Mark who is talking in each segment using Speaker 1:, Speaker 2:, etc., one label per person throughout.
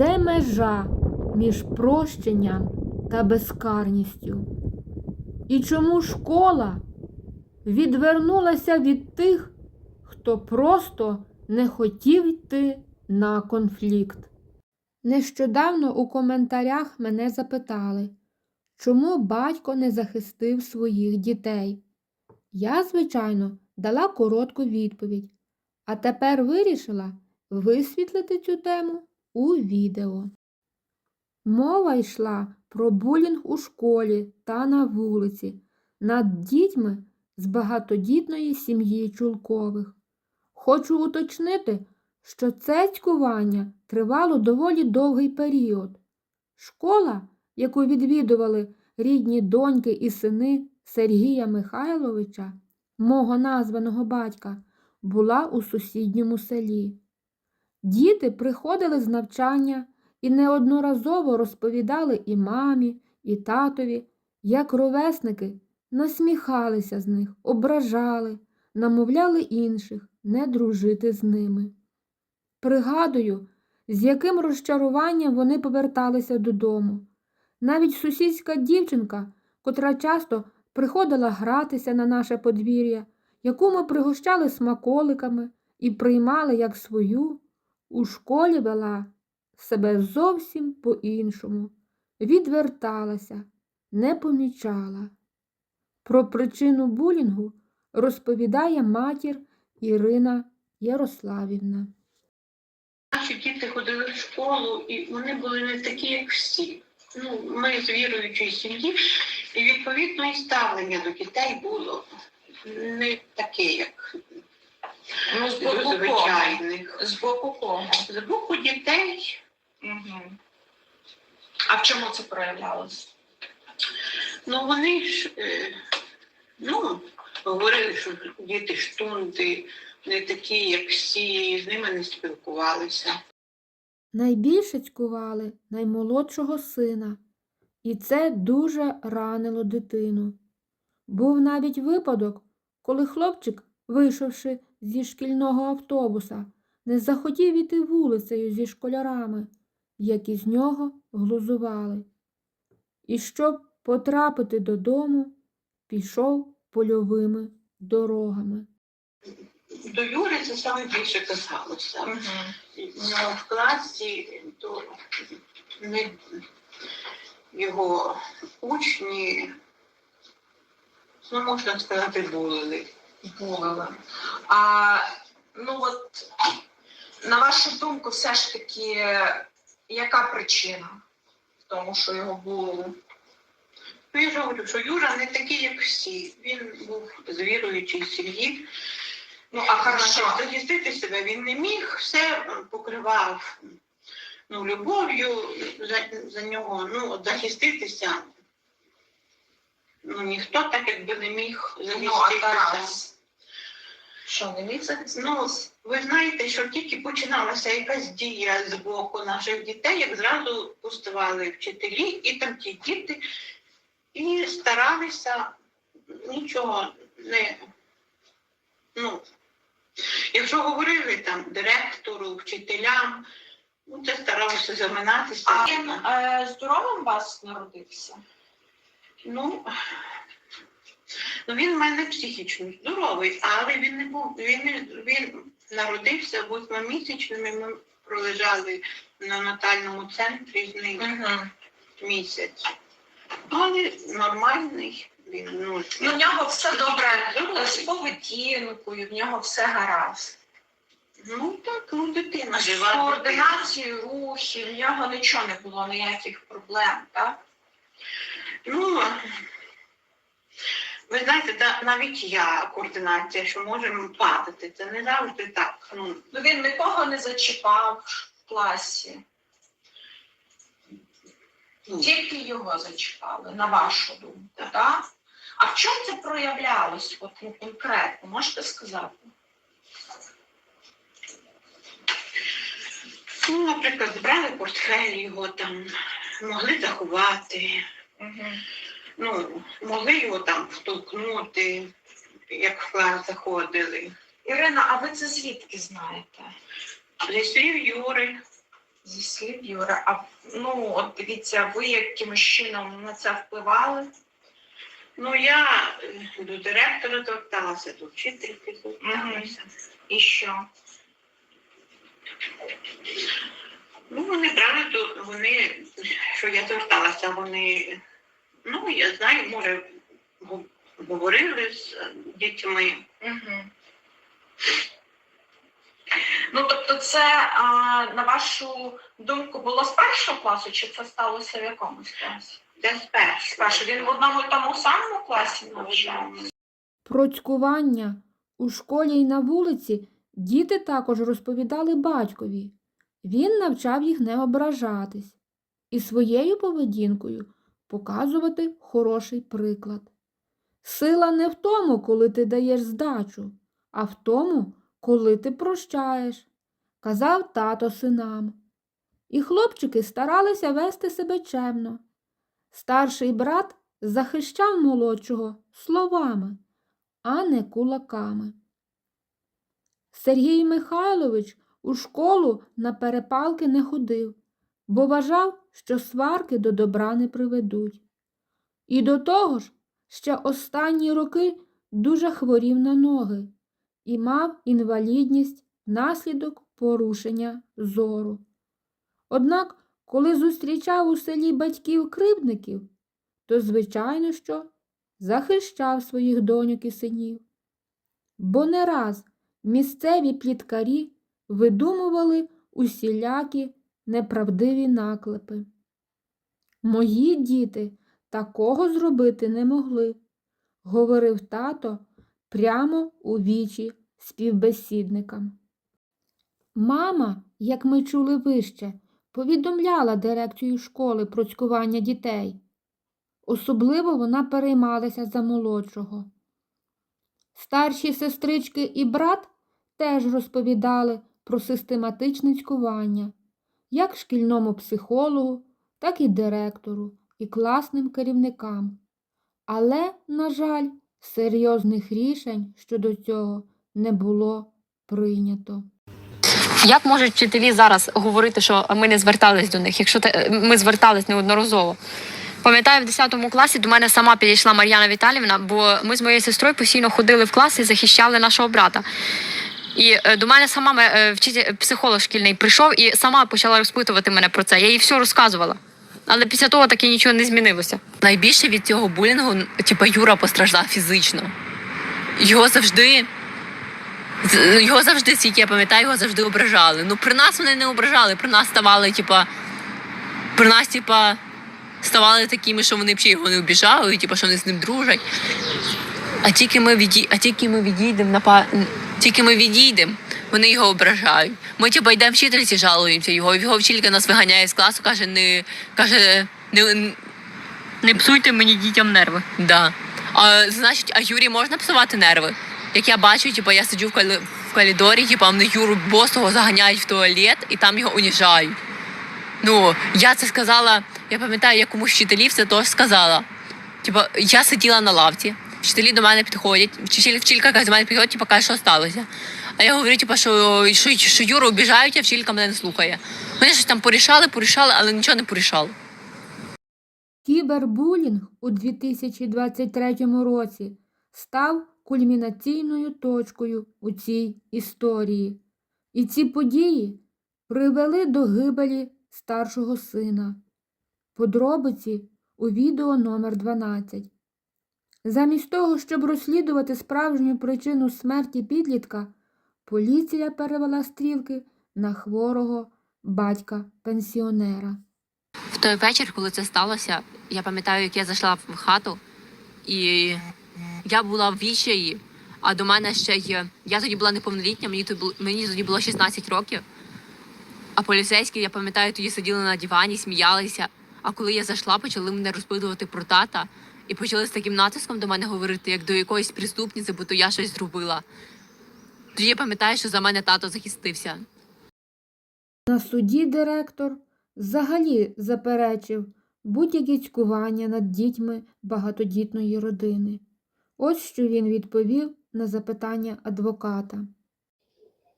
Speaker 1: Де межа між прощенням та безкарністю? І чому школа відвернулася від тих, хто просто не хотів йти на конфлікт? Нещодавно у коментарях мене запитали, чому батько не захистив своїх дітей. Я, звичайно, дала коротку відповідь, а тепер вирішила висвітлити цю тему у відео. Мова йшла про булінг у школі та на вулиці над дітьми з багатодітної сім'ї Чулкових. Хочу уточнити, що це цькування тривало доволі довгий період. Школа, яку відвідували рідні доньки і сини Сергія Михайловича, мого названого батька, була у сусідньому селі. Діти приходили з навчання і неодноразово розповідали і мамі, і татові, як ровесники насміхалися з них, ображали, намовляли інших не дружити з ними. Пригадую, з яким розчаруванням вони поверталися додому. Навіть сусідська дівчинка, котра часто приходила гратися на наше подвір'я, яку ми пригощали смаколиками і приймали як свою, у школі вела себе зовсім по-іншому, відверталася, не помічала. Про причину булінгу розповідає матір Ірина Ярославівна.
Speaker 2: Наші діти ходили в школу, і вони були не такі, як всі. Ну, ми з віруючої сім'ї, і відповідно і ставлення до дітей було не таке, як
Speaker 3: Ну, з
Speaker 2: до
Speaker 3: боку кого?
Speaker 2: звичайних.
Speaker 3: З боку кого?
Speaker 2: З боку дітей,
Speaker 3: Угу. А в чому це проявлялось?
Speaker 2: ну вони ж е, ну, говорили, що діти штунди не такі, як всі, з ними не спілкувалися.
Speaker 1: Найбільше цькували наймолодшого сина, і це дуже ранило дитину. Був навіть випадок, коли хлопчик, вийшовши зі шкільного автобуса, не захотів іти вулицею зі школярами, які з нього глузували. І щоб потрапити додому, пішов польовими дорогами.
Speaker 2: До Юри це саме більше казалося.
Speaker 3: Угу.
Speaker 2: Ну, в класі то не його учні, ну можна сказати, булили.
Speaker 3: Булили. А ну от на вашу думку, все ж таки, яка причина в тому, що його булили?
Speaker 2: Ну, я ж говорю, що Юра не такий, як всі. Він був з віруючої сім'ї.
Speaker 3: Ну, а хорошо.
Speaker 2: Захистити себе він не міг, все покривав ну, любов'ю за, за нього. Ну, от захиститися. Ну, ніхто так якби не міг
Speaker 3: Ну, а Що, не міг
Speaker 2: Ну, ви знаєте, що тільки починалася якась дія з боку наших дітей, як зразу пустували вчителі і там ті діти, і старалися нічого не. Ну, якщо говорили там директору, вчителям, ну це старалося заминатися.
Speaker 3: А він е, здоровим вас народився?
Speaker 2: Ну, ну він в мене психічно здоровий, але він не був, він, він народився восьмимісячним, і ми пролежали на натальному центрі з ним
Speaker 3: Угу.
Speaker 2: місяць. Але нормальний, він ну,
Speaker 3: Ну, в нього все добре
Speaker 2: Здоровий.
Speaker 3: з поведінкою, в нього все гаразд.
Speaker 2: ну так, ну дитина
Speaker 3: З координацією рухів, в нього нічого не було, ніяких проблем, так?
Speaker 2: Ну, ви знаєте, та, навіть я координація, що можемо падати, це не завжди так. Ну,
Speaker 3: Ну він нікого не зачіпав в класі,
Speaker 2: ну,
Speaker 3: тільки його зачіпали, на вашу думку, так? А в чому це проявлялось от, ну, конкретно, можете сказати?
Speaker 2: ну, наприклад, збрали портфель його там, могли заховати.
Speaker 3: Угу.
Speaker 2: ну, могли його там втолкнути, як в клас заходили.
Speaker 3: Ірина, а ви це звідки знаєте?
Speaker 2: Зі слів Юри,
Speaker 3: Зі слів Юри. А ну, от дивіться, ви якимось чином на це впливали?
Speaker 2: Ну, я е, до директора зверталася, до вчительки зверталася.
Speaker 3: І що?
Speaker 2: Ну, вони брали, то вони, що я зверталася, вони, ну, я знаю, може, говорили з е, дітьми.
Speaker 3: Угу. Ну, тобто, це, а, на вашу думку, було з першого класу, чи це сталося в якомусь класі?
Speaker 2: Де спершу.
Speaker 3: Спершу він в одному і тому самому класі навчався?
Speaker 1: Про цькування у школі і на вулиці діти також розповідали батькові. Він навчав їх не ображатись і своєю поведінкою показувати хороший приклад. Сила не в тому, коли ти даєш здачу, а в тому, коли ти прощаєш, казав тато синам. І хлопчики старалися вести себе чемно. Старший брат захищав молодшого словами а не кулаками. Сергій Михайлович у школу на перепалки не ходив, бо вважав, що сварки до добра не приведуть. І до того ж, ще останні роки дуже хворів на ноги і мав інвалідність внаслідок порушення зору. Однак, коли зустрічав у селі батьків кривдників, то, звичайно, що захищав своїх доньок і синів. Бо не раз місцеві пліткарі видумували усілякі неправдиві наклепи. Мої діти такого зробити не могли, говорив тато прямо у вічі співбесідникам. Мама, як ми чули вище, повідомляла дирекцію школи про цькування дітей. Особливо вона переймалася за молодшого. Старші сестрички і брат теж розповідали про систематичне цькування як шкільному психологу, так і директору, і класним керівникам. Але, на жаль, серйозних рішень щодо цього не було прийнято.
Speaker 4: Як можуть вчителі зараз говорити, що ми не звертались до них, якщо те, ми звертались неодноразово? Пам'ятаю, в 10 класі до мене сама підійшла Мар'яна Віталівна, бо ми з моєю сестрою постійно ходили в клас і захищали нашого брата. І е, до мене сама е, вчитель, психолог шкільний прийшов і сама почала розпитувати мене про це. Я їй все розказувала. Але після того таки нічого не змінилося.
Speaker 5: Найбільше від цього булінгу, типу, Юра постраждав фізично. Його завжди. Його завжди, скільки я пам'ятаю, його завжди ображали. Ну, при нас вони не ображали, при нас ставали, типа, при нас, типа, ставали такими, що вони взагалі його не обіжали, типа, що вони з ним дружать. А тільки ми а тільки ми відійдемо на па... тільки ми відійдемо, вони його ображають. Ми типа йдемо вчительці, жалуємося його. Його вчителька нас виганяє з класу, каже, не каже, не,
Speaker 4: Не псуйте мені дітям нерви.
Speaker 5: Да. А, значить, а Юрі можна псувати нерви? Як я бачу, типу, я сиджу в, калі... в коридорі, типу, а мене Юру босого заганяють в туалет і там його уніжають. Ну, я це сказала, я пам'ятаю, я комусь вчителів це теж сказала. Типу, я сиділа на лавці, вчителі до мене підходять, вчитель, вчителька яка до мене підходить, типу, каже, що сталося. А я говорю, типу, що, що, що Юру обіжають, а вчителька мене не слухає. Вони щось там порішали, порішали, але нічого не порішали.
Speaker 1: Кібербулінг у 2023 році став кульмінаційною точкою у цій історії. І ці події привели до гибелі старшого сина. Подробиці у відео номер 12. Замість того, щоб розслідувати справжню причину смерті підлітка, поліція перевела стрілки на хворого батька пенсіонера.
Speaker 5: В той вечір, коли це сталося, я пам'ятаю, як я зайшла в хату, і я була в відчаї, а до мене ще є. Я тоді була неповнолітня, мені тоді було, мені тоді було 16 років. А поліцейські, я пам'ятаю, тоді сиділи на дивані, сміялися. А коли я зайшла, почали мене розпитувати про тата і почали з таким натиском до мене говорити, як до якоїсь преступниці, бо то я щось зробила. Тоді я пам'ятаю, що за мене тато захистився.
Speaker 1: На суді директор взагалі заперечив будь-які цькування над дітьми багатодітної родини. Ось що він відповів на запитання адвоката.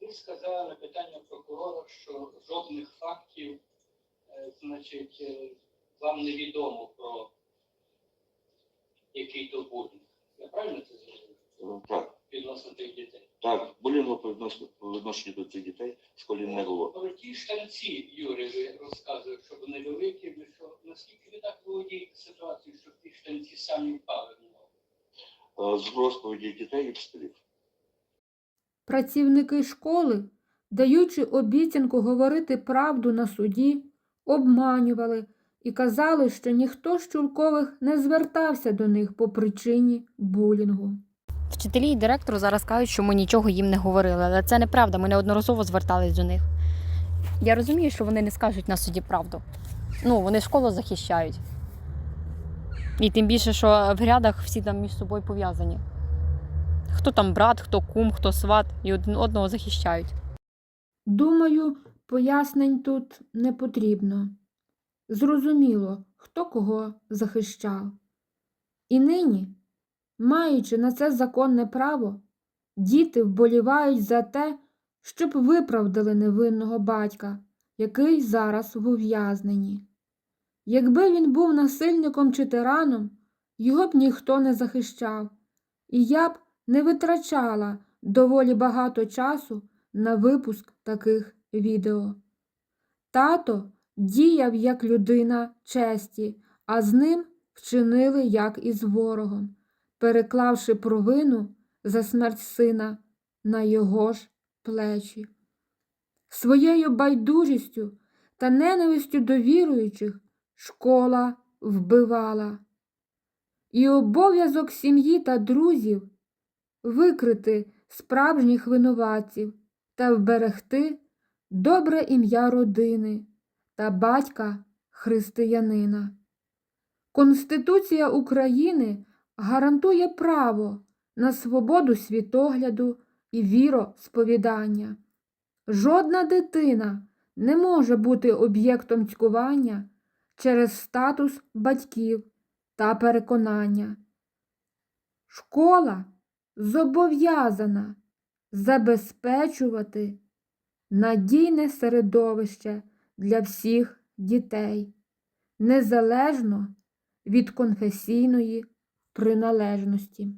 Speaker 6: Ти сказала на питання прокурора, що жодних фактів, е, значить, е, вам невідомо про який то булінг. Я правильно це зрозумів?
Speaker 7: Так,
Speaker 6: Відносно тих дітей.
Speaker 7: так, булінгу по відношенню до цих дітей в школі не було.
Speaker 6: Про ті штанці, Юрій, ви розказуєте, що вони великі, ви що, наскільки ви так володієте ситуацією, що ті штанці самі впали в нього?
Speaker 7: Е, З розповіді дітей і вчителів.
Speaker 1: Працівники школи, даючи обіцянку говорити правду на суді, обманювали і казали, що ніхто з Чулкових не звертався до них по причині булінгу.
Speaker 4: Вчителі і директору зараз кажуть, що ми нічого їм не говорили, але це неправда. Ми неодноразово звертались до них. Я розумію, що вони не скажуть на суді правду. Ну, вони школу захищають. І тим більше, що в рядах всі там між собою пов'язані. Хто там брат, хто кум, хто сват, і один одного захищають.
Speaker 1: Думаю, пояснень тут не потрібно. Зрозуміло, хто кого захищав. І нині, маючи на це законне право, діти вболівають за те, щоб виправдали невинного батька, який зараз в ув'язненні. Якби він був насильником чи тираном, його б ніхто не захищав, і я б не витрачала доволі багато часу на випуск таких відео. Тато діяв як людина честі, а з ним вчинили як із ворогом, переклавши провину за смерть сина на його ж плечі. Своєю байдужістю та ненавистю до віруючих школа вбивала. І обов'язок сім'ї та друзів викрити справжніх винуватців та вберегти добре ім'я родини та батька християнина. Конституція України гарантує право на свободу світогляду і віросповідання. Жодна дитина не може бути об'єктом цькування через статус батьків та переконання. Школа зобов'язана забезпечувати надійне середовище для всіх дітей, незалежно від конфесійної приналежності.